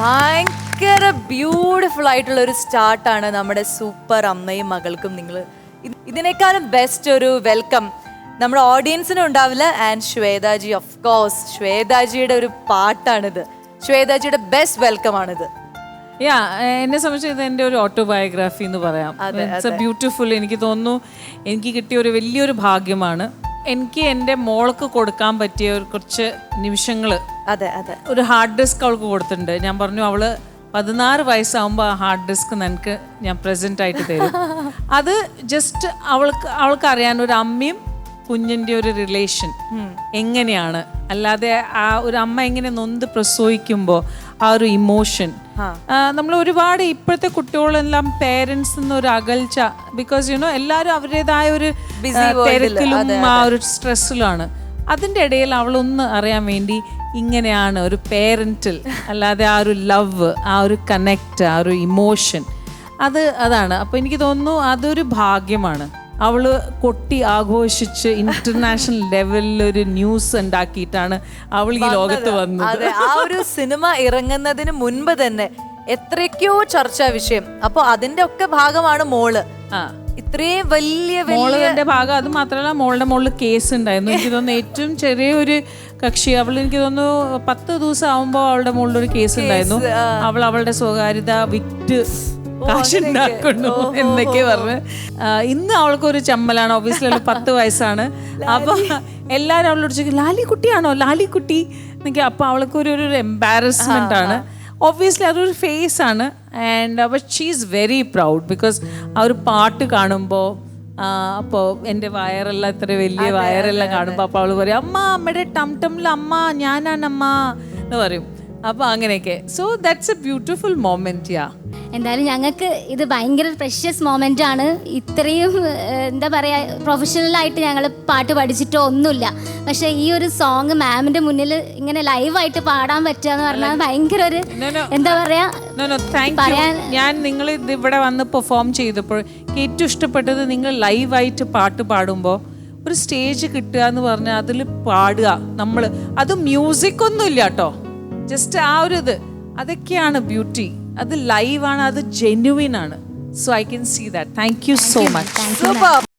ഭയങ്കര ബ്യൂട്ടിഫുൾ ആയിട്ടുള്ള ഒരു സ്റ്റാർട്ടാണ് നമ്മുടെ സൂപ്പർ അമ്മയും മകൾക്കും നിങ്ങൾ. ഇതിനേക്കാളും ബെസ്റ്റ് ഒരു വെൽക്കം നമ്മുടെ ഓഡിയൻസിനും ഉണ്ടാവില്ല. ആൻഡ് ശ്വേതാജി ഓഫ് കോഴ്സ് ശ്വേതാജിയുടെ ഒരു പാട്ടാണിത്. ശ്വേതാജിയുടെ ബെസ്റ്റ് വെൽക്കം ആണിത്. യാ എന്നെ സംബന്ധിച്ച് ഇത് എന്റെ ഒരു ഓട്ടോബയോഗ്രാഫി എന്ന് പറയാം. ഇറ്റ്സ് എ ബ്യൂട്ടിഫുൾ എനിക്ക് തോന്നുന്നു എനിക്ക് കിട്ടിയ ഒരു വലിയൊരു ഭാഗ്യമാണ്. എനിക്ക് എന്റെ മോൾക്ക് കൊടുക്കാൻ പറ്റിയ ഒരു കുറച്ച് നിമിഷങ്ങൾ അതെ അതെ. ഒരു ഹാർഡ് ഡിസ്ക് അവൾക്ക് കൊടുത്തിട്ടുണ്ട്. ഞാൻ പറഞ്ഞു അവൾ പതിനാറ് വയസ്സാകുമ്പോൾ ആ ഹാർഡ് ഡിസ്ക് നിനക്ക് ഞാൻ പ്രസന്റ് ആയിട്ട് തരും. അത് ജസ്റ്റ് അവൾക്ക് അവൾക്ക് അറിയാൻ ഒരു അമ്മയും കുഞ്ഞിന്റെ ഒരു റിലേഷൻ എങ്ങനെയാണ്? അല്ലാതെ ആ ഒരു അമ്മ എങ്ങനെ നൊന്ത് പ്രസവിക്കുമ്പോൾ ആ ഒരു ഇമോഷൻ നമ്മൾ ഒരുപാട് ഇപ്പോഴത്തെ കുട്ടികളെല്ലാം പേരൻസ് ഒരു അകൽച്ച ബിക്കോസ് യുനോ എല്ലാവരും അവരുടേതായ ഒരു തിരക്കിലും ആ ഒരു സ്ട്രെസ്സിലാണ് അതിന്റെ ഇടയിൽ അവളൊന്ന് അറിയാൻ വേണ്ടി ഇങ്ങനെയാണ് ഒരു പേരന്റിൽ അല്ലാതെ ആ ഒരു ലവ് ആ ഒരു കണക്റ്റ് ആ ഒരു ഇമോഷൻ അത് അതാണ്. അപ്പോൾ എനിക്ക് തോന്നുന്നു അതൊരു ഭാഗ്യമാണ്. അവൾ കൊട്ടി ആഘോഷിച്ച് ഇന്റർനാഷണൽ ലെവലിൽ ഒരു ന്യൂസ് ഉണ്ടാക്കിയിട്ടാണ് അവൾ ഈ ലോകത്ത് വന്നത്. ആ ഒരു സിനിമ ഇറങ്ങുന്നതിന് മുൻപ് തന്നെ എത്രയൊക്കെയോ ചർച്ചാ വിഷയം. അപ്പൊ അതിന്റെ ഒക്കെ ഭാഗമാണ് മോൾ. ഇത്രയും വലിയ വലിയ മോളുടെ ഭാഗം അത് മാത്രമല്ല മോളുടെ മോളിൽ കേസ് ഉണ്ടായിരുന്നു. എനിക്ക് തോന്നുന്നു ഏറ്റവും ചെറിയൊരു കക്ഷി. അവൾ എനിക്ക് തോന്നുന്നു പത്ത് ദിവസം ആവുമ്പോൾ അവളുടെ മോളിൽ ഒരു കേസ് ഉണ്ടായിരുന്നു. അവൾ അവളുടെ സ്വകാര്യത വിറ്റ് കാശുണ്ടാക്കുന്നു എന്നൊക്കെ പറഞ്ഞ്. ഇന്ന് അവൾക്കൊരു ചമ്മലാണ്. അവൾ പത്ത് വയസ്സാണ്. അപ്പൊ എല്ലാരും അവളോട് ചോദിക്കും ലാലി കുട്ടിയാണോ ലാലി കുട്ടി എന്നൊക്കെ. അപ്പൊ അവൾക്ക് ഒരു ഒരു എംബാരസ്മെന്റ് ആണ്. ഒബ്വിയസ്ലി അതൊരു ഫേസ് ആണ്. And but she is very proud because ആ ഒരു പാട്ട് കാണുമ്പോൾ അപ്പോൾ എന്റെ വയറെല്ലാം ഇത്ര വലിയ വയറെല്ലാം കാണുമ്പോൾ അപ്പോൾ അവൾ പറയും അമ്മ അമ്മയുടെ ടം ടമ്മിൽ അമ്മ ഞാനാണ് അമ്മ എന്ന് പറയും. അപ്പോൾ അങ്ങനെയൊക്കെ. So that's a beautiful moment yeah എന്തായാലും ഞങ്ങൾക്ക് ഇത് ഭയങ്കര പ്രഷ്യസ് മോമെന്റ് ആണ്. ഇത്രയും എന്താ എന്താ പ്രൊഫഷണൽ ആയിട്ട് ഞങ്ങൾ പാട്ട് പഠിച്ചിട്ടോ ഒന്നുമില്ല. പക്ഷേ ഈ ഒരു സോങ് മാമിന്റെ മുന്നിൽ ഇങ്ങനെ ലൈവായിട്ട് പാടാൻ പറ്റുക എന്ന് പറഞ്ഞാൽ ഭയങ്കര ഒരു. എന്താ പറയുക നോ നോ താങ്ക് യു പറയാൻ- ഞാൻ നിങ്ങൾ ഇവിടെ വന്ന് പെർഫോം ചെയ്തപ്പോൾ ഏറ്റവും ഇഷ്ടപ്പെട്ടത് നിങ്ങൾ ലൈവായിട്ട് പാട്ട് പാടുമ്പോൾ ഒരു സ്റ്റേജ് കിട്ടുക എന്ന് പറഞ്ഞാൽ അതിൽ പാടുക നമ്മൾ അത് മ്യൂസിക് ഒന്നുമില്ല കേട്ടോ. ജസ്റ്റ് ആ ഒരു ഇത്. അതൊക്കെയാണ് ബ്യൂട്ടി അത് ലൈവാണ് അത് ജെന്യുവിൻ ആണ്. So I can see that thank you so much